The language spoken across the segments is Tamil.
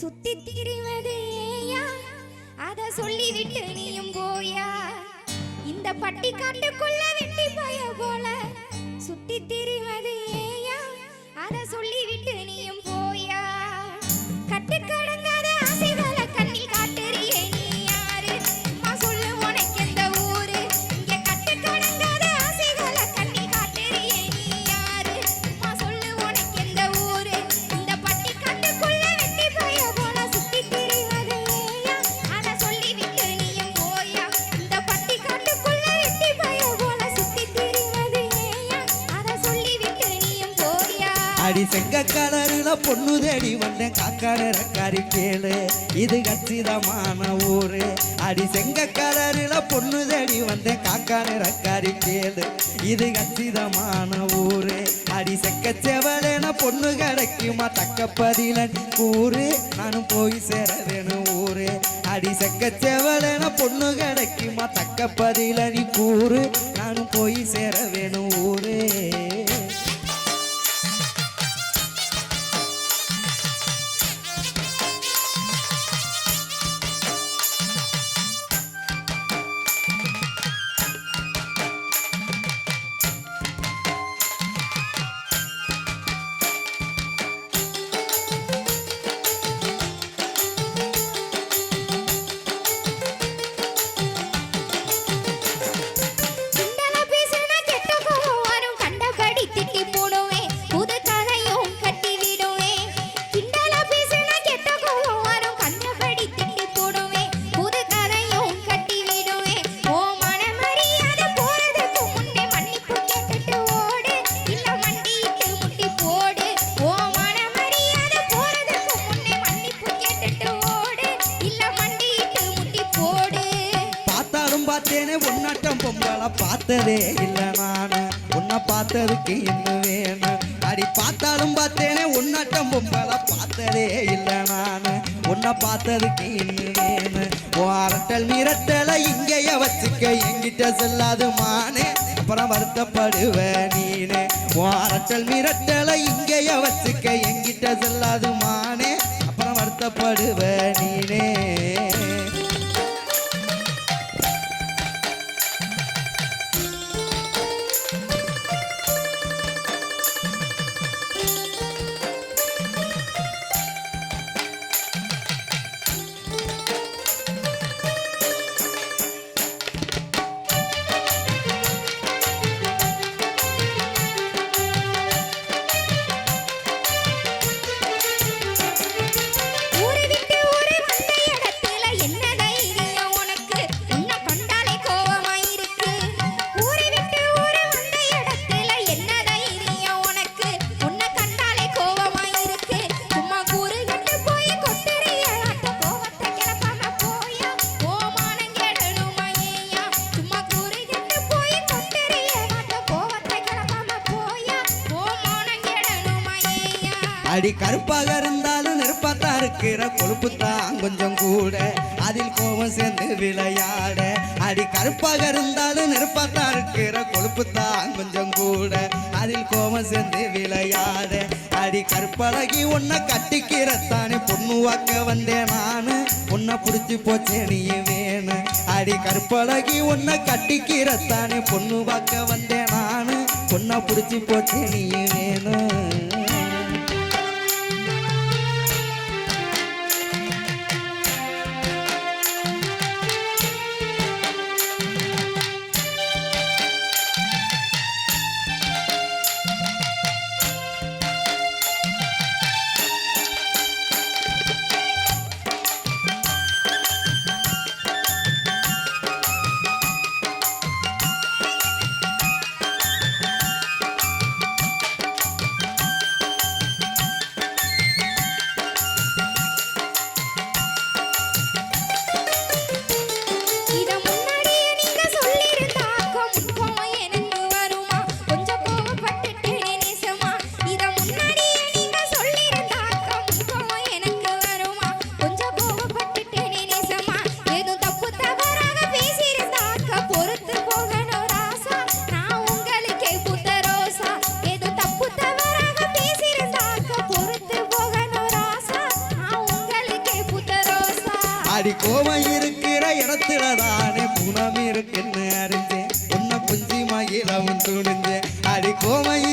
சுத்தி திரிவது ஏயா? அத சொல்லிவிட்டு நீயும் போயா? இந்த பட்டி காட்டுக்குள்ள வெட்டி போய போல. சுத்தி திரிவது ஏயா? அத சொல்லிவிட்டு செங்க கலருல பொண்ணு தேடி வந்தேன். காக்கான ரக்காரி கேளு இது கச்சிதமான ஊரு. அடி செங்க கலருல பொண்ணு தேடி வந்தேன். காக்கான ரக்காரி கேளு இது கச்சிதமான ஊரு. அடி செக்க செவலேன பொண்ணு கிடைக்குமா? தக்க கூறு நானும் போய் சேர வேணும் ஊரு. அடி செக்க செவலேன பொண்ணு கிடைக்குமா? தக்க நீ கூறு பார்த்தேனே உன்னாட்டம் பொம்பளை பார்த்ததே இல்லை நான். உன்னை பார்த்ததுக்கு இன்னும் வேணும் அடி பார்த்தாலும் பார்த்தேனே உன்னாட்டம் பொம்பளை பார்த்ததே இல்லை நான். உன்னை பார்த்ததுக்கு இன்னும் வேணும் உன் அரட்டல் மிரட்டலை இங்கேயே வச்சுக்க எங்கிட்ட சொல்லாது மானே அப்புறம் வருத்தப்படுவ நீனே. உன் அரட்டல் மிரட்டலை இங்கேயே வச்சுக்க எங்கிட்ட சொல்லாது மானே அப்புறம் வருத்தப்படுவ நீனே. அடி கருப்பாக இருந்தாலும் நெருப்பாத்தா இருக்கிற கொழுப்பு தான் கொஞ்சம் கூட. அதில் கோபம் சேர்ந்து விளையாட. அடி கருப்பாக இருந்தாலும் நெருப்பாத்தா இருக்கிற கொழுப்பு தான் கொஞ்சம் கூட. அதில் கோபம் சேர்ந்து விளையாட. அடி கருப்பழகி உன்னை கட்டிக்கிறத்தானே பொண்ணு வாக்க வந்தேன் நானு. உன்னை பிடிச்சி போச்சே நீ வேணும் அடி கருப்பழகி உன்னை கட்டிக்கிறத்தானே பொண்ணு வாக்க வந்தேன் நானு. உன்னை பிடிச்சி போச்சே நீ வேணும்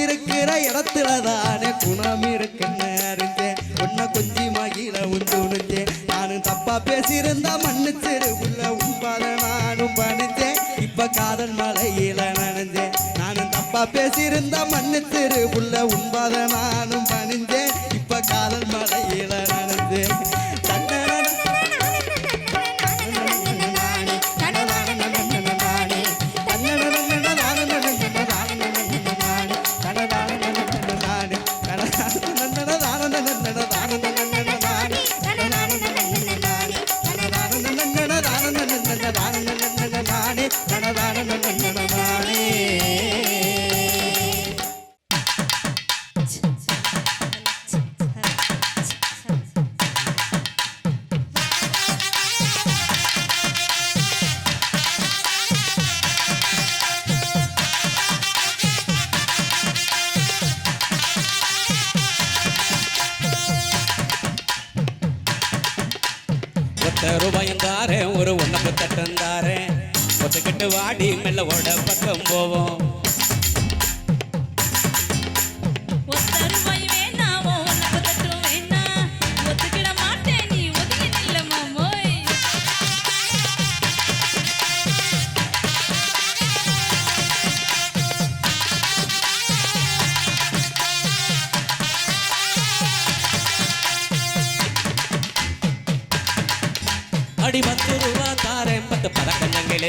இருக்கிற இடத்துல தானே குணம் இருக்குன்னு அறிஞ்சேன். உன்னை குஞ்சி மகிழவும் துணிஞ்சேன் நானும் தப்பா பேசியிருந்தா மன்னிச்சிரு உள்ள உண்பாத நானும் பணிஞ்சேன். இப்ப காதல் மலையில நனைஞ்சேன். நானும் தப்பா பேசியிருந்தா மன்னிச்சிரு உள்ள உண்பாத நானும் பணி தாரேன் ஒத்துக்கிட்டு வாடி மெல்ல ஓட பக்கம் போவோம்.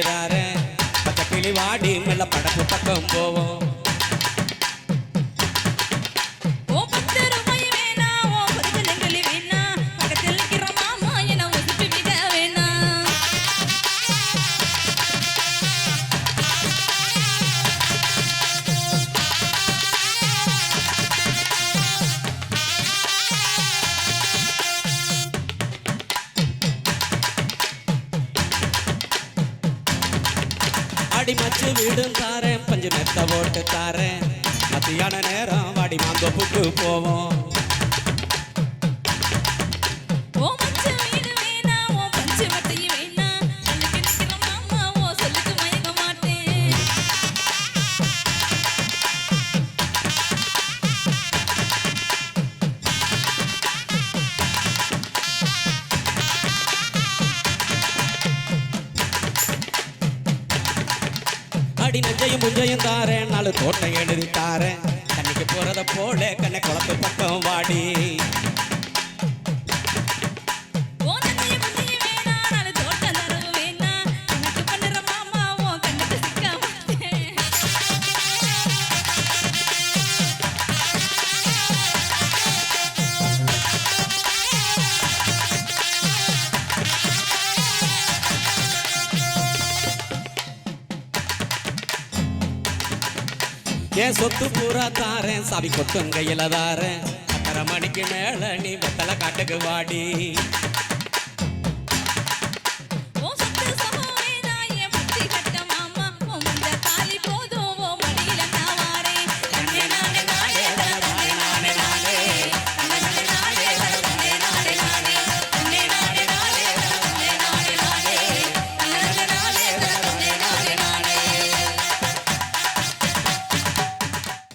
பதக்கஞ்சங்கிளி பச்சை கிளி வாடி மெல்ல படப்பு பக்கம் போவோம். வாடி மச்சு வீடும் தாரேன். பஞ்சு மெத்த ஓட்டு தாரேன். மத்தியான நேரம் வாடி மாந்தோப்புக்கு போவோம். அடி நஞ்சையும் முஞ்சையும் தாரேன் நாலு தோட்டம் எழுதி தாரேன் கண்ணிக்கு போறத போல கண்ணை குளத்து பக்கம் வாடி. என் சொத்து பூரா தாரேன். சாவி கொத்தும் கையில தாரேன். அத்தரை மணிக்கு மேல நீ வெத்தலை காட்டுக்கு வாடி.